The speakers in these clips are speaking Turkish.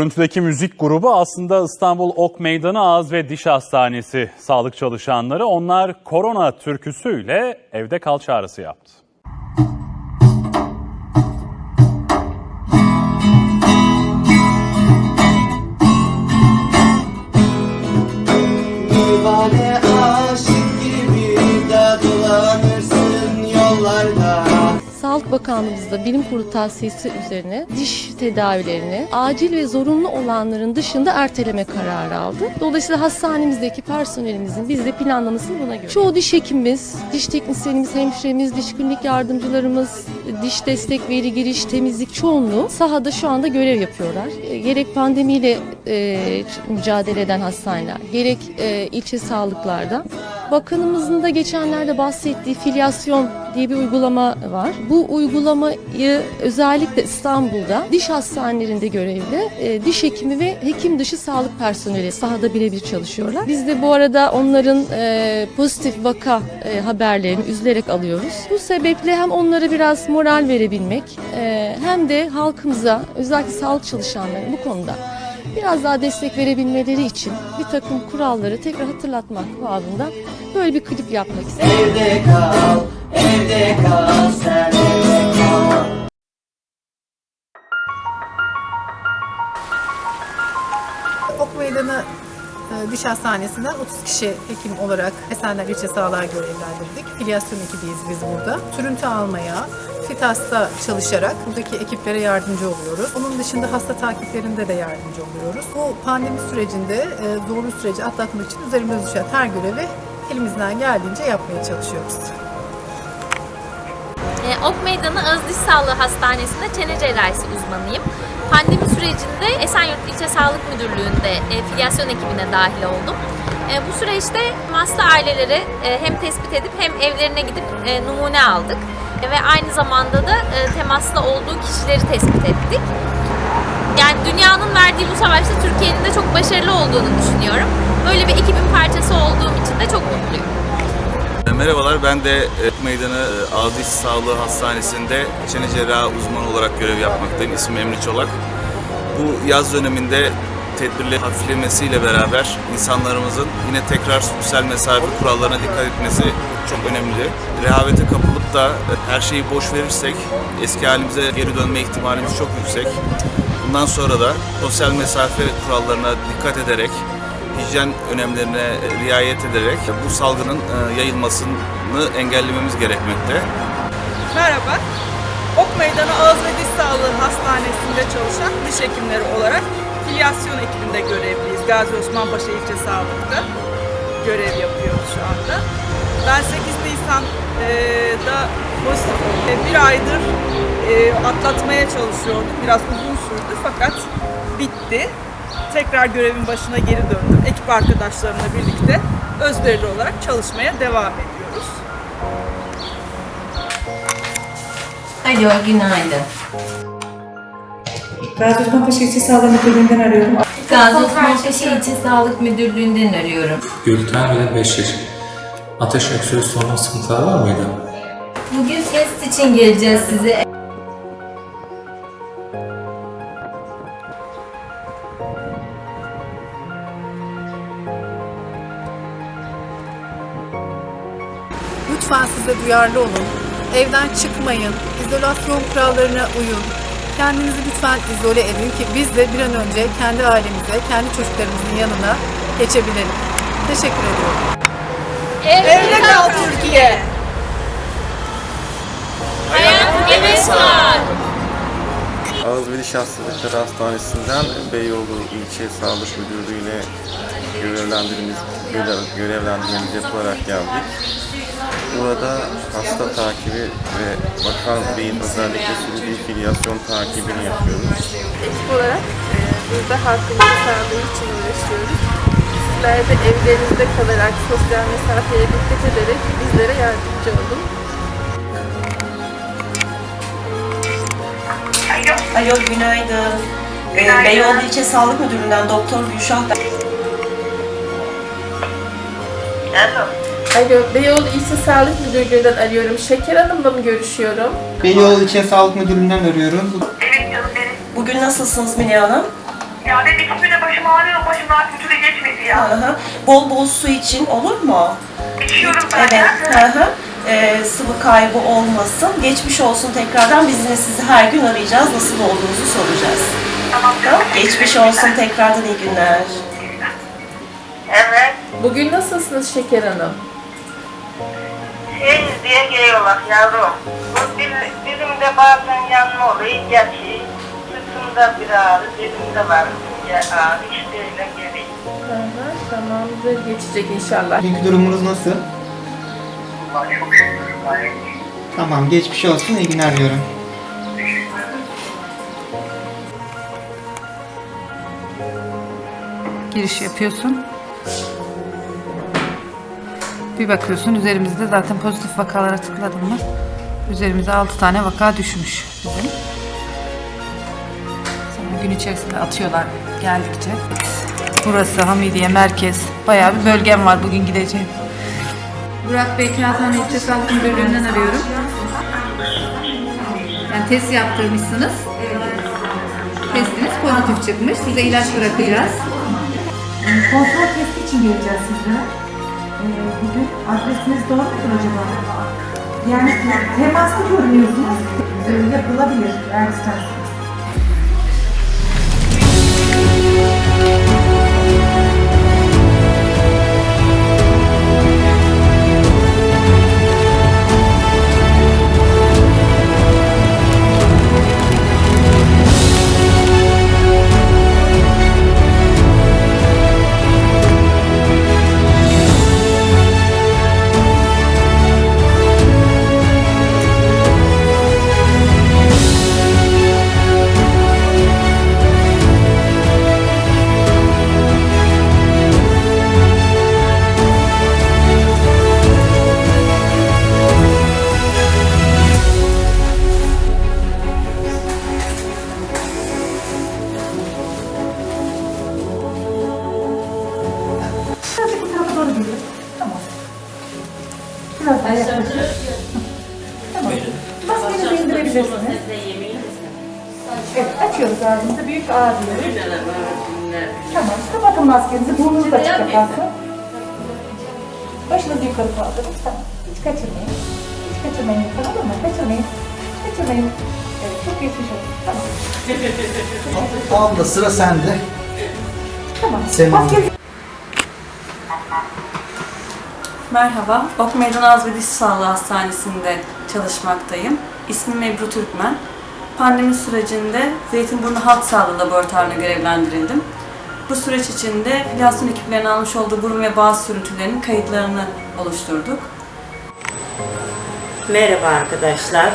Görüntüdeki müzik grubu aslında İstanbul Ok Meydanı Ağız ve Diş Hastanesi sağlık çalışanları. Onlar korona türküsüyle evde kal çağrısı yaptı. Bakanlığımızda bilim kurulu tavsiyesi üzerine diş tedavilerini acil ve zorunlu olanların dışında erteleme kararı aldı. Dolayısıyla hastanemizdeki personelimizin biz de planlamasını buna göre. Çoğu diş hekimimiz, diş teknisyenimiz, hemşiremiz, diş klinik yardımcılarımız, diş destek, veri giriş, temizlik çoğunluğu sahada şu anda görev yapıyorlar. E, Gerek pandemiyle e, mücadele eden hastaneler, gerek e, ilçe sağlıklarda. Bakanımızın da geçenlerde bahsettiği filyasyon diye bir uygulama var. Bu uygulamayı özellikle İstanbul'da diş hastanelerinde görevli e, diş hekimi ve hekim dışı sağlık personeli sahada birebir çalışıyorlar. Biz de bu arada onların e, pozitif vaka e, haberlerini üzülerek alıyoruz. Bu sebeple hem onlara biraz moral verebilmek e, hem de halkımıza özellikle sağlık çalışanlarına bu konuda biraz daha destek verebilmeleri için bir takım kuralları tekrar hatırlatmak babında böyle bir klip yapmak istedim. Evde kal, evde kal sen evde kal Ok Meydanı e, Diş Hastanesi'nden 30 kişi hekim olarak Esenler İlçe Sağlığa görevlendirdik. Filyasyon ekibiyiz biz burada. Sürüntü almaya, FİTAS'ta çalışarak buradaki ekiplere yardımcı oluyoruz. Onun dışında hasta takiplerinde de yardımcı oluyoruz. Bu pandemi sürecinde e, zorlu süreci atlatmak için üzerimize düşen her görevi elimizden geldiğince yapmaya çalışıyoruz. E, Ok Meydanı Ağız Diş Sağlığı Hastanesi'nde çene cerrahisi uzmanıyım. Pandemi sürecinde Esenyurt İlçe Sağlık Müdürlüğü'nde e, filyasyon ekibine dahil oldum. E, bu süreçte hasta aileleri e, hem tespit edip hem evlerine gidip e, numune aldık. E, ve aynı zamanda da e, temasla olduğu kişileri tespit ettik. Yani dünyanın verdiği bu savaşta Türkiye'nin de çok başarılı olduğunu düşünüyorum. Böyle bir ekibin parçası olduğum için de çok mutluyum. Merhabalar, ben de e, Meydanı e, Ağız Sağlığı Hastanesi'nde çene cerrahı uzmanı olarak görev yapmaktayım. İsmim Emre Çolak. Bu yaz döneminde tedbirle hafiflemesiyle beraber insanlarımızın yine tekrar sosyal mesafe kurallarına dikkat etmesi çok önemli. Rehavete kapılıp da e, her şeyi boş verirsek eski halimize geri dönme ihtimalimiz çok yüksek. Bundan sonra da sosyal mesafe kurallarına dikkat ederek hijyen önemlerine riayet ederek bu salgının e, yayılmasını engellememiz gerekmekte. Merhaba. Ok Meydanı Ağız ve Diş Sağlığı Hastanesi'nde çalışan diş hekimleri olarak filyasyon ekibinde görevliyiz. Gazi Osman Paşa İlçe Sağlık'ta görev yapıyoruz şu anda. Ben 8 Nisan'da pozitif bir aydır e, atlatmaya çalışıyordum. Biraz uzun sürdü fakat bitti. Tekrar görevin başına geri döndüm. Ekip arkadaşlarımla birlikte özverili olarak çalışmaya devam ediyoruz. Alo, günaydın. Gazi Osman Paşa İlçe Sağlık Müdürlüğü'nden arıyorum. Gazi Osman Paşa İlçe Sağlık Müdürlüğü'nden arıyorum. Gülten ve Beşir. Ateş öksürüğü sorma sıkıntılar var mıydı? Bugün test için geleceğiz size. Lütfen size duyarlı olun. Evden çıkmayın. İzolasyon kurallarına uyun. Kendinizi lütfen izole edin ki biz de bir an önce kendi ailemize, kendi çocuklarımızın yanına geçebilelim. Teşekkür ediyorum. Evde kal Türkiye! Ağız ve Diş Hastalıkları Hastanesi'nden Beyoğlu İlçe Sağlık Müdürlüğü ile görevlendirmemiz, görev- görevlendirmemiz yapılarak geldik. Burada hasta takibi ve Bakan Bey'in özellikle sürdüğü filyasyon takibini yapıyoruz. Ekip olarak e, burada halkımızın sağlığı için uğraşıyoruz. Sizler de evlerinizde kalarak sosyal mesafeye dikkat ederek bizlere yardımcı olun. Alo günaydın. Ee, Beyoğlu İlçe Sağlık Müdürlüğü'nden Doktor Gülşah ben. Alo, Beyoğlu İlçe Sağlık Müdürlüğü'nden arıyorum. Şeker Hanım'la mı görüşüyorum? Beyoğlu İlçe Sağlık Müdürlüğü'nden arıyorum. Bugün nasılsınız Mine Hanım? Ya benim iki güne başım ağrıyor, başımdan bir türlü geçmedi ya. Hı hı. Bol bol su için olur mu? İçiyorum Evet. zaten. Hı hı. Ee, sıvı kaybı olmasın. Geçmiş olsun tekrardan. Biz yine sizi her gün arayacağız. Nasıl olduğunuzu soracağız. Tamam Tamam. Geçmiş olsun tekrardan iyi günler. Bugün nasılsınız Şeker Hanım? Şey diye geliyorlar yavrum. Bu dil, dilimde bazen yanma oluyor, geçiyor. Sırtımda bir ağrı, dilimde var. Ya ağrı işte öyle geliyor. Hı hı, tamamdır. Geçecek inşallah. Bugünkü durumunuz nasıl? Allah çok şükür. gayet iyi. Tamam geçmiş olsun iyi günler diyorum. giriş yapıyorsun. Bir bakıyorsun üzerimizde zaten pozitif vakalara tıkladın mı? Üzerimize 6 tane vaka düşmüş bizim. Sonra gün içerisinde atıyorlar geldikçe. Burası Hamidiye merkez. Bayağı bir bölgem var bugün gideceğim. Burak Bey Kağıthane İlçe Sağlık Müdürlüğü'nden arıyorum. Yani test yaptırmışsınız. Testiniz pozitif çıkmış. Size ilaç bırakacağız. Kontrol testi için geleceğiz sizlere. Bugün adresiniz doğru mudur acaba? Yani temaslı görünüyorsunuz. Ee, yapılabilir eğer isterseniz. Kaçırmayın. Evet, çok geçmiş olsun. Tamam. Abla sıra sende. Tamam. Sema Merhaba, Ok Meydan Ağız ve Diş Sağlığı Hastanesi'nde çalışmaktayım. İsmim Ebru Türkmen. Pandemi sürecinde Zeytinburnu Halk Sağlığı Laboratuvarı'na görevlendirildim. Bu süreç içinde filyasyon ekiplerinin almış olduğu burun ve bağız sürüntülerinin kayıtlarını oluşturduk. Merhaba arkadaşlar.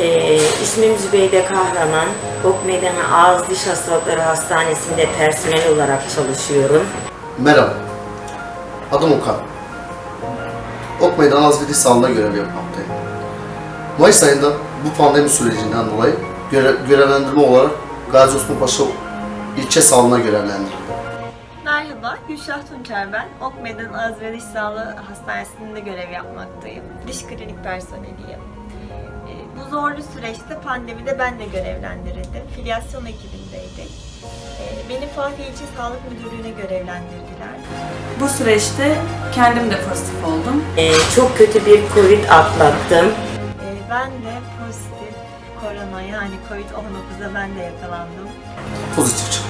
Ee, ismim Zübeyde Kahraman. Ok Meydanı Ağız Diş Hastalıkları Hastanesi'nde personel olarak çalışıyorum. Merhaba. Adım Okan. Ok Meydan Az ve Diş Sağlığı'nda görev yapmaktayım. Mayıs ayında bu pandemi sürecinden dolayı göre, görevlendirme olarak Gazi Osman Paşa ilçe sağlığına görevlendirildim. Merhaba, Gülşah Tunçer ben. Ok Meydan Ağız ve Diş Sağlığı Hastanesi'nde görev yapmaktayım. Diş klinik personeliyim. Zorlu süreçte pandemide ben de görevlendirildim. Filyasyon ekibindeydik. Ee, Beni Fatih İlçe Sağlık Müdürlüğü'ne görevlendirdiler. Bu süreçte kendim de pozitif oldum. Ee, çok kötü bir Covid atlattım. Ee, Ben de pozitif korona yani Covid-19'a ben de yakalandım. Pozitif çıktı.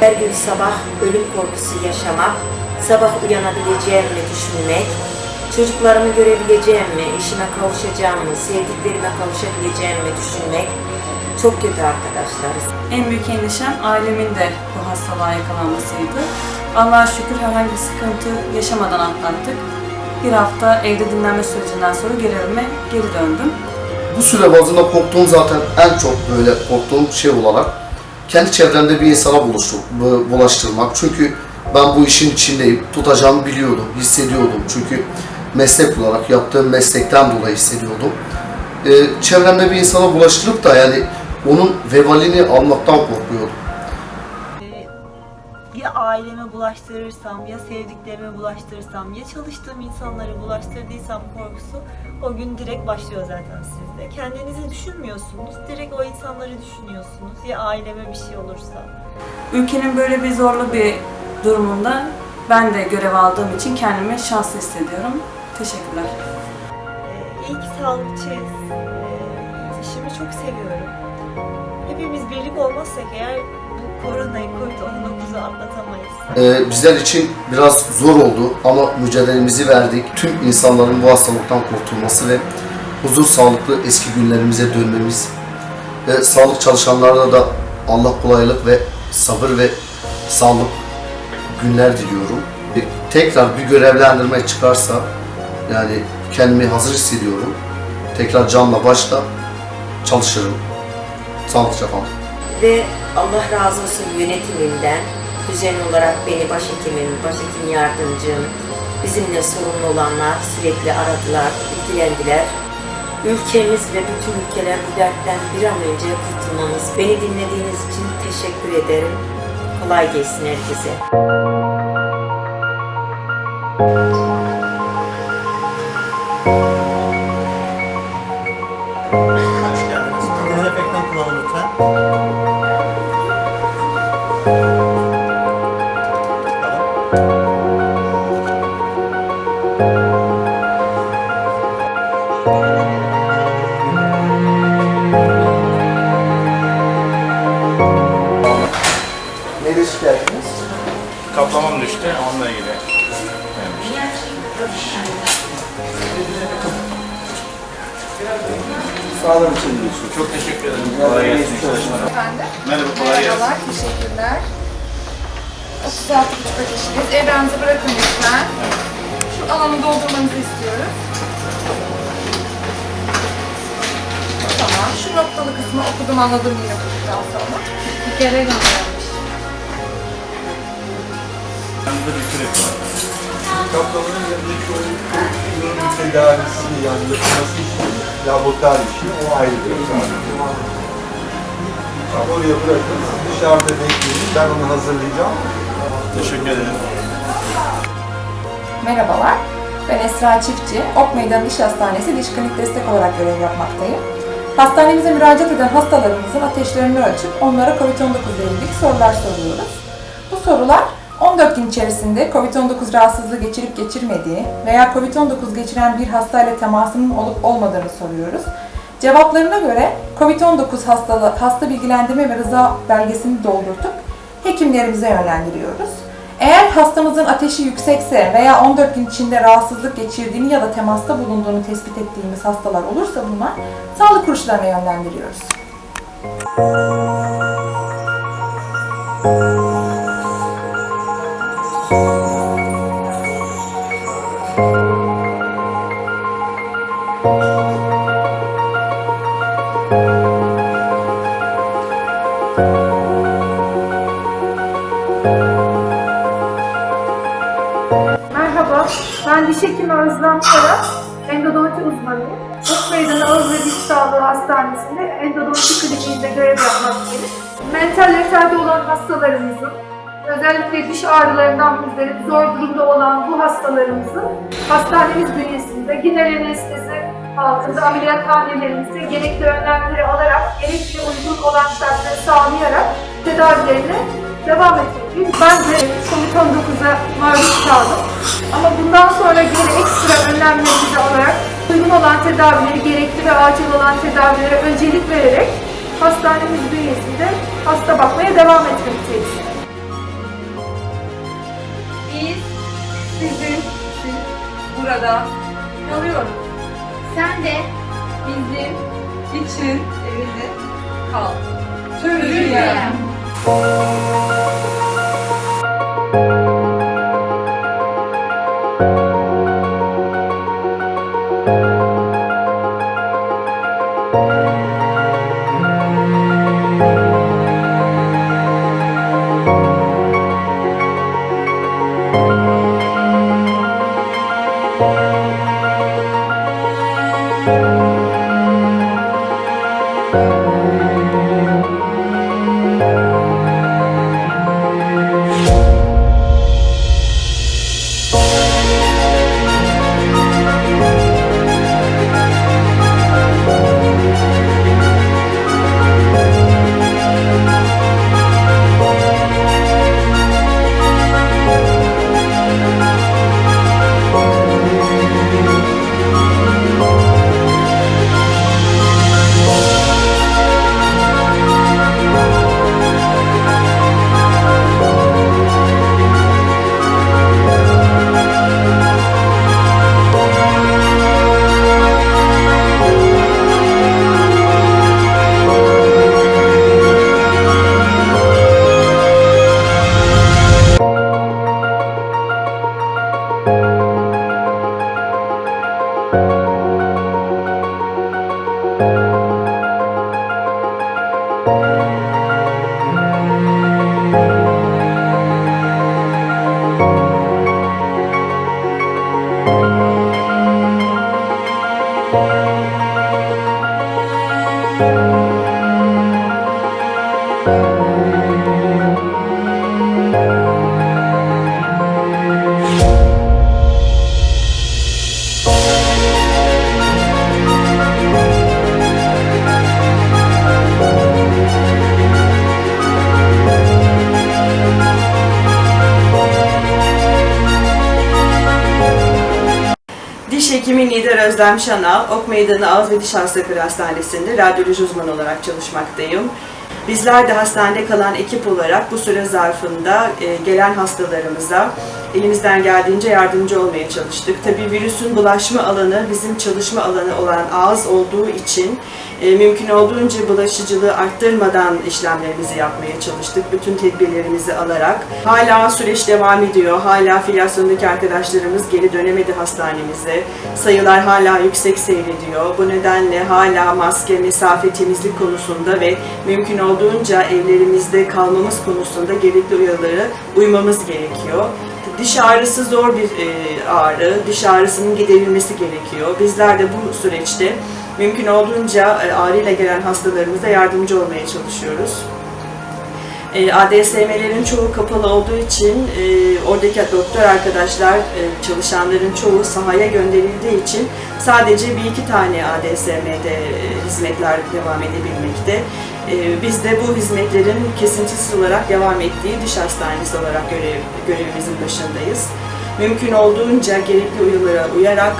Her gün sabah ölüm korkusu yaşamak, sabah uyanabileceğim mi düşünmek, çocuklarımı görebileceğim mi, işime kavuşacağım mı, sevdiklerime kavuşabileceğim mi düşünmek çok kötü arkadaşlar. En büyük endişem ailemin de bu hastalığa yakalanmasıydı. Allah'a şükür herhangi bir sıkıntı yaşamadan atlattık. Bir hafta evde dinlenme sürecinden sonra görevime geri döndüm. Bu süre bazında korktuğum zaten en çok böyle korktuğum şey olarak kendi çevremde bir insana buluştur, bu- bulaştırmak. Çünkü ben bu işin içindeyim. Tutacağımı biliyordum, hissediyordum. Çünkü meslek olarak yaptığım meslekten dolayı hissediyordum. Ee, çevremde bir insana bulaştırıp da yani onun vebalini almaktan korkuyordum. Ya aileme bulaştırırsam, ya sevdiklerime bulaştırırsam, ya çalıştığım insanlara bulaştırdıysam korkusu o gün direkt başlıyor zaten sizde. Kendinizi düşünmüyorsunuz, direkt o insanları düşünüyorsunuz. Ya aileme bir şey olursa, Ülkenin böyle bir zorlu bir durumunda ben de görev aldığım için kendimi şanslı hissediyorum. Teşekkürler. İyi ki sağlıkçıyız. Ee, İşimi çok seviyorum. Hepimiz birlik olmazsak eğer bu koronayı, Covid-19'u atlatamayız. Ee, bizler için biraz zor oldu ama mücadelemizi verdik. Tüm insanların bu hastalıktan kurtulması ve huzur sağlıklı eski günlerimize dönmemiz ve sağlık çalışanlarına da Allah kolaylık ve sabır ve sağlık günler diliyorum. Tekrar bir görevlendirme çıkarsa yani kendimi hazır hissediyorum. Tekrar canla başla çalışırım. Sağlıkça kalın. Ve Allah razı olsun yönetiminden, düzenli olarak beni başhekimim, başhekim yardımcım, bizimle sorumlu olanlar sürekli aradılar, ilgilendiler. Ülkemiz ve bütün ülkeler bu dertten bir an önce kurtulmamız. Beni dinlediğiniz için teşekkür ederim. Kolay gelsin herkese. Kaplamam düştü, onunla ilgili. Sağlığın için diyorsun. Çok teşekkür ederim. Kolay gelsin. Efendim? Merhaba, kolay gelsin. Merhabalar, teşekkürler. 36 buçuk ateşiniz. Evrenizi bırakın lütfen. Şu alanı doldurmanızı istiyoruz. Tamam, şu noktalı kısmı okudum anladım yine okuduktan sonra. Bir kere göndermiş. Kaplanın yanındaki o ürünün tedavisini yani yapılması için laboratuvar işi o ayrı bir sadece. Oraya bırakın, dışarıda bekleyin, ben onu hazırlayacağım. Teşekkür ederim. Merhabalar, ben Esra Çiftçi, Ok Meydanı Diş Hastanesi Diş Klinik Destek olarak görev yapmaktayım. Hastanemize müracaat eden hastalarımızın ateşlerini ölçüp onlara COVID-19 ile ilgili sorular soruyoruz. Bu sorular 14 gün içerisinde COVID-19 rahatsızlığı geçirip geçirmediği veya COVID-19 geçiren bir hastayla temasının olup olmadığını soruyoruz. Cevaplarına göre COVID-19 hastalığı, hasta bilgilendirme ve rıza belgesini doldurtup hekimlerimize yönlendiriyoruz. Eğer hastamızın ateşi yüksekse veya 14 gün içinde rahatsızlık geçirdiğini ya da temasta bulunduğunu tespit ettiğimiz hastalar olursa bunlar sağlık kuruluşlarına yönlendiriyoruz. Merhaba, ben diş hekimi Özlem Kara, endodonti uzmanıyım. Ok Meydanı Ağız ve Diş Sağlığı Hastanesi'nde endodonti kliniğinde görev yapmaktayım. Mental retardde olan hastalarımızın, özellikle diş ağrılarından müzdarip zor durumda olan bu hastalarımızın hastanemiz bünyesinde genel anestezi altında ameliyathanelerimizde gerekli önlemleri alarak, gerekli uygun olan şartları sağlayarak tedavilerine devam etmekteyiz. Ben de COVID-19'a maruz kaldım. Ama bundan sonra gene ekstra önlemlerimizi alarak uygun olan tedavileri, gerekli ve acil olan tedavilere öncelik vererek hastanemiz bünyesinde hasta bakmaya devam etmekteyiz. Biz sizin için burada kalıyoruz. Sen de Bizim için evinde kal. Türkiye. Hekimin Özlem Şanal, Ok Meydanı Ağız ve Diş Hastalıkları Hastanesi'nde radyoloji uzmanı olarak çalışmaktayım. Bizler de hastanede kalan ekip olarak bu süre zarfında e, gelen hastalarımıza elimizden geldiğince yardımcı olmaya çalıştık. Tabii virüsün bulaşma alanı bizim çalışma alanı olan ağız olduğu için e, mümkün olduğunca bulaşıcılığı arttırmadan işlemlerimizi yapmaya çalıştık. Bütün tedbirlerimizi alarak. Hala süreç devam ediyor. Hala filyasyondaki arkadaşlarımız geri dönemedi hastanemize. Sayılar hala yüksek seyrediyor. Bu nedenle hala maske, mesafe, temizlik konusunda ve mümkün olduğunca evlerimizde kalmamız konusunda gerekli uyarıları uymamız gerekiyor. Diş ağrısı zor bir e, ağrı. Diş ağrısının giderilmesi gerekiyor. Bizler de bu süreçte mümkün olduğunca e, ağrıyla gelen hastalarımıza yardımcı olmaya çalışıyoruz. E, ADSM'lerin çoğu kapalı olduğu için e, oradaki doktor arkadaşlar, e, çalışanların çoğu sahaya gönderildiği için sadece bir iki tane ADSM'de hizmetler devam edebilmekte. E, biz de bu hizmetlerin kesintisiz olarak devam ettiği diş hastanesi olarak görev, görevimizin başındayız. Mümkün olduğunca gerekli uyarılara uyarak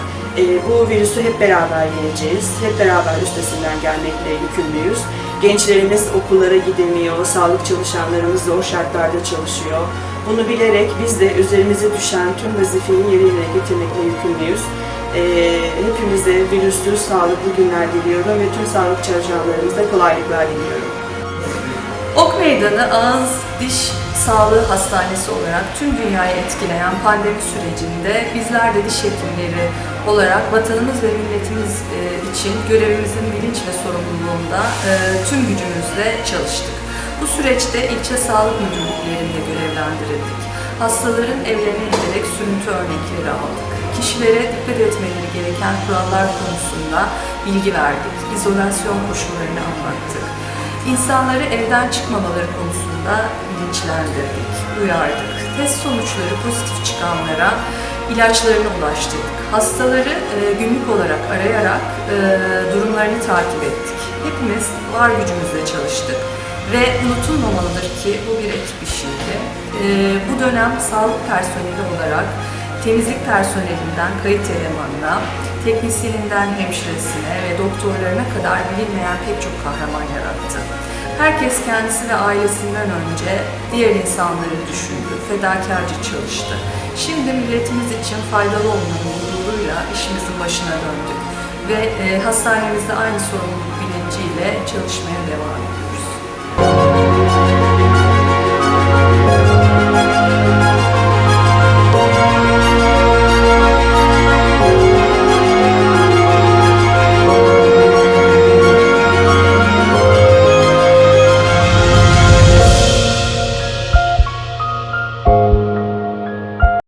bu virüsü hep beraber yeneceğiz. Hep beraber üstesinden gelmekle yükümlüyüz. Gençlerimiz okullara gidemiyor, sağlık çalışanlarımız zor şartlarda çalışıyor. Bunu bilerek biz de üzerimize düşen tüm vazifeyi yerine getirmekle yükümlüyüz. E, hepimize virüsüz, sağlıklı günler diliyorum ve tüm sağlık çalışanlarımıza kolaylıklar diliyorum. Ok Meydanı Ağız Diş Sağlığı Hastanesi olarak tüm dünyayı etkileyen pandemi sürecinde bizler de diş hekimleri olarak vatanımız ve milletimiz e, için görevimizin bilinç ve sorumluluğunda e, tüm gücümüzle çalıştık. Bu süreçte ilçe sağlık müdürlüklerinde görevlendirildik. Hastaların evlerine giderek sürüntü örnekleri aldık. Kişilere dikkat etmeleri gereken kurallar konusunda bilgi verdik. İzolasyon koşullarını anlattık. İnsanları evden çıkmamaları konusunda bilinçlendirdik, uyardık. Test sonuçları pozitif çıkanlara ilaçlarını ulaştırdık. Hastaları e, günlük olarak arayarak e, durumlarını takip ettik. Hepimiz var gücümüzle çalıştık ve unutulmamalıdır ki bu bir ekip işiydi. E, bu dönem sağlık personeli olarak temizlik personelinden kayıt elemanına, teknisyeninden hemşiresine ve doktorlarına kadar bilinmeyen pek çok kahraman yarattı. Herkes kendisi ve ailesinden önce diğer insanları düşündü, fedakarca çalıştı. Şimdi milletimiz için faydalı olmanın gururuyla işimizin başına döndük ve e, hastanemizde aynı sorumluluk bilinciyle çalışmaya devam ediyoruz.